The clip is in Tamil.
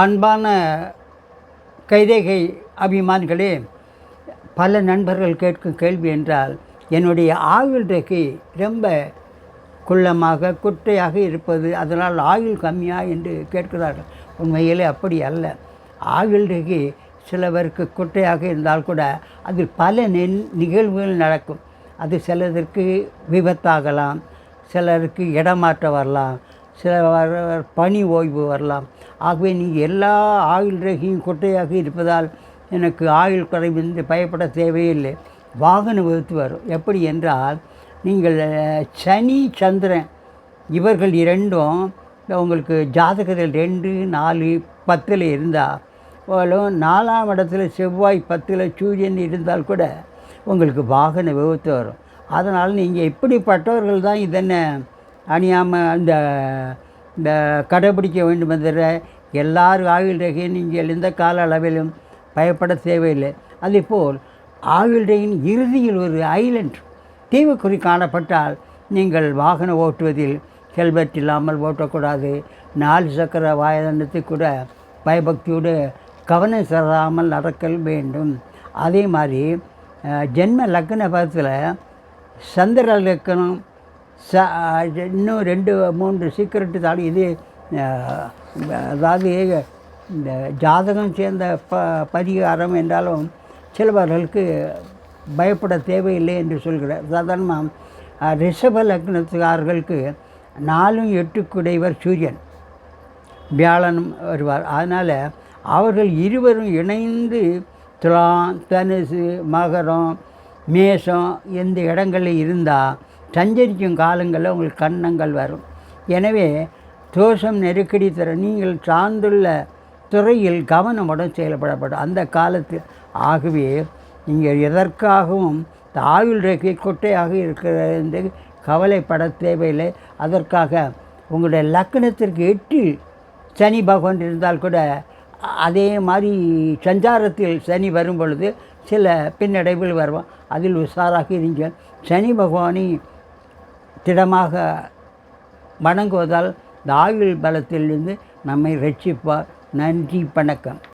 அன்பான கைதேகை அபிமான்களே பல நண்பர்கள் கேட்கும் கேள்வி என்றால் என்னுடைய ஆயுள் ரேகை ரொம்ப குள்ளமாக குட்டையாக இருப்பது அதனால் ஆயுள் கம்மியா என்று கேட்கிறார்கள். உண்மையிலே அப்படி அல்ல. ஆயுள் ரேகை சிலவருக்கு குட்டையாக இருந்தால் கூட அதில் பல நென் நிகழ்வுகள் நடக்கும். அது சிலதற்கு விபத்தாகலாம் சிலருக்கு இடமாற்றம் வரலாம் சில பணி ஓய்வு வரலாம். ஆகவே நீங்கள் எல்லா ஆயுள் ரேகையும் குட்டையாக இருப்பதால் எனக்கு ஆயுள் குறைவு பயப்பட தேவையில்லை. வாகன விபத்து வரும் எப்படி என்றால் நீங்கள் சனி சந்திரன் இவர்கள் இரண்டும் உங்களுக்கு ஜாதகத்தில் ரெண்டு நாலு பத்தில் இருந்தால் நாலாம் இடத்துல செவ்வாய் பத்தில் சூரியன் இருந்தால் கூட உங்களுக்கு வாகன விபத்து வரும். அதனால் நீங்கள் இப்படிப்பட்டவர்கள் தான் இதென்ன அணியாமல் இந்த இந்த கடைபிடிக்க வேண்டும் என்ற எல்லாரும் ஆயுள் ரேகையும் நீங்கள் எந்த கால அளவிலும் பயப்பட தேவையில்லை. அதேபோல் ஆயுள் ரேகையின் இறுதியில் ஒரு ஐலண்ட் தீவுக்குறி காணப்பட்டால் நீங்கள் வாகனம் ஓட்டுவதில் ஹெல்மெட் இல்லாமல் ஓட்டக்கூடாது. நாலு சக்கர வாகனத்தை கூட பயபக்தியோடு கவனம் செல்லாமல் நடக்கல் வேண்டும். அதே மாதிரி ஜென்ம லக்ன பதத்தில் சந்திர லக்கணம் ச இன்னும் ரெண்டு மூன்று சீக்கிரட்டு தாடி இது அதாவது இந்த ஜாதகம் சேர்ந்த ப பரிகாரம் என்றாலும் சிலவர்களுக்கு பயப்பட தேவையில்லை என்று சொல்கிறார். சாதாரணமாக ரிஷப லக்னத்துக்காரர்களுக்கு நாலும் எட்டுக்குடையவர் சூரியன் வியாழனும் வருவார். அதனால் அவர்கள் இருவரும் இணைந்து துலாம் தனுசு மகரம் மேஷம் இந்த இடங்களில் இருந்தால் சஞ்சரிக்கும் காலங்களில் உங்களுக்கு கண்ணங்கள் வரும். எனவே தோஷம் நெருக்கடி தர நீங்கள் சார்ந்துள்ள துறையில் கவனமுடன் செயல்படப்படும். அந்த காலத்தில் ஆகவே நீங்கள் எதற்காகவும் இந்த ஆயுள் ரேகை கொட்டையாக இருக்கிறது என்று கவலைப்பட தேவையில்லை. அதற்காக உங்களுடைய லக்கணத்திற்கு எட்டில் சனி பகவான் இருந்தால் கூட அதே மாதிரி சஞ்சாரத்தில் சனி வரும் பொழுது சில பின்னடைவில் வருவோம் அதில் உஷாராக இருங்க சனி பகவானை திடமாக வணங்குவதால் இந்த ஆயுள் பலத்திலிருந்து நம்மை ரட்சிப்பார். நன்றி வணக்கம்.